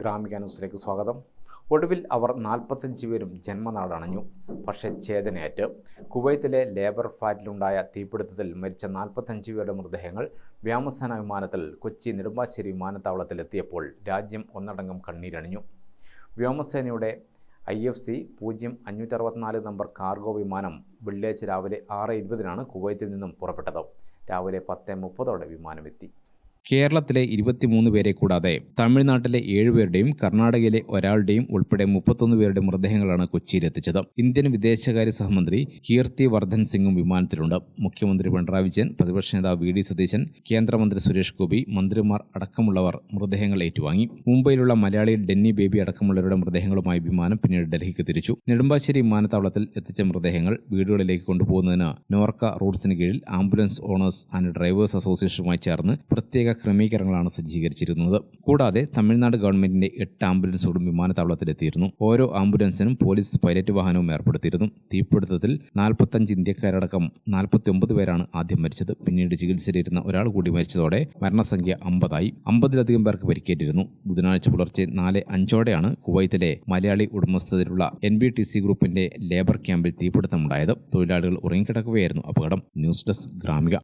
ഗ്രാമിക ന്യൂസിലേക്ക് സ്വാഗതം. ഒടുവിൽ അവർ നാൽപ്പത്തഞ്ച് പേരും ജന്മനാടണഞ്ഞു. പക്ഷേ ഛേദനയേറ്റ്. കുവൈത്തിലെ ലേബർ ഫ്ലാറ്റിലുണ്ടായ തീപിടുത്തത്തിൽ മരിച്ച നാൽപ്പത്തഞ്ച് പേരുടെ മൃതദേഹങ്ങൾ വ്യോമസേന വിമാനത്തിൽ കൊച്ചി നെടുമ്പാശ്ശേരി വിമാനത്താവളത്തിലെത്തിയപ്പോൾ രാജ്യം ഒന്നടങ്കം കണ്ണീരണിഞ്ഞു. വ്യോമസേനയുടെ ഐ എഫ് സി പൂജ്യം അഞ്ഞൂറ്ററുപത്തിനാല് നമ്പർ കാർഗോ വിമാനം വെള്ളിയാഴ്ച രാവിലെ ആറ് ഇരുപതിനാണ് കുവൈത്തിൽ നിന്നും പുറപ്പെട്ടത്. രാവിലെ പത്ത് മുപ്പതോടെ വിമാനമെത്തി. കേരളത്തിലെ ഇരുപത്തിമൂന്ന് പേരെ കൂടാതെ തമിഴ്നാട്ടിലെ ഏഴുപേരുടെയും കർണാടകയിലെ ഒരാളുടെയും ഉൾപ്പെടെ മുപ്പത്തൊന്ന് പേരുടെ മൃതദേഹങ്ങളാണ് കൊച്ചിയിലെത്തിച്ചത് ഇന്ത്യൻ വിദേശകാര്യ സഹമന്ത്രി കീർത്തി വർദ്ധൻ സിംഗും വിമാനത്തിലുണ്ട്. മുഖ്യമന്ത്രി പിണറായി വിജയൻ പ്രതിപക്ഷ നേതാവ് വി ഡി സതീശൻ കേന്ദ്രമന്ത്രി സുരേഷ് ഗോപി മന്ത്രിമാർ അടക്കമുള്ളവർ മൃതദേഹങ്ങൾ ഏറ്റുവാങ്ങി. മുംബൈയിലുള്ള മലയാളി ഡെന്നി ബേബി അടക്കമുള്ളവരുടെ മൃതദേഹങ്ങളുമായി വിമാനം പിന്നീട് ഡൽഹിക്ക് തിരിച്ചു. നെടുമ്പാശ്ശേരി വിമാനത്താവളത്തിൽ എത്തിച്ച മൃതദേഹങ്ങൾ വീടുകളിലേക്ക് കൊണ്ടുപോകുന്നതിന് നോർക്ക റൂട്ട്സിന് കീഴിൽ ആംബുലൻസ് ഓണേഴ്സ് ആൻഡ് ഡ്രൈവേഴ്സ് അസോസിയേഷനുമായി ചേർന്ന് പ്രത്യേക ക്രമീകരണങ്ങളാണ് സജ്ജീകരിച്ചിരുന്നത്. കൂടാതെ തമിഴ്നാട് ഗവൺമെന്റിന്റെ എട്ട് ആംബുലൻസുകളും വിമാനത്താവളത്തിലെത്തിയിരുന്നു. ഓരോ ആംബുലൻസിനും പോലീസ് പൈലറ്റ് വാഹനവും ഏർപ്പെടുത്തിയിരുന്നു. തീപിടുത്തത്തിൽ നാൽപ്പത്തഞ്ച് ഇന്ത്യക്കാരടക്കം നാൽപ്പത്തിയൊമ്പത് പേരാണ് ആദ്യം മരിച്ചത്. പിന്നീട് ചികിത്സയിലിരുന്ന ഒരാൾ കൂടി മരിച്ചതോടെ മരണസംഖ്യ അമ്പതായി. അമ്പതിലധികം പേർക്ക് പരിക്കേറ്റിരുന്നു. ബുധനാഴ്ച പുലർച്ചെ നാല് അഞ്ചോടെയാണ് കുവൈത്തിലെ മലയാളി ഉടമസ്ഥതയിലുള്ള എൻ ബി ടി സി ഗ്രൂപ്പിന്റെ ലേബർ ക്യാമ്പിൽ തീപിടുത്തമുണ്ടായത്. തൊഴിലാളികൾ ഉറങ്ങിക്കിടക്കുകയായിരുന്നു അപകടം. News desk Gramika.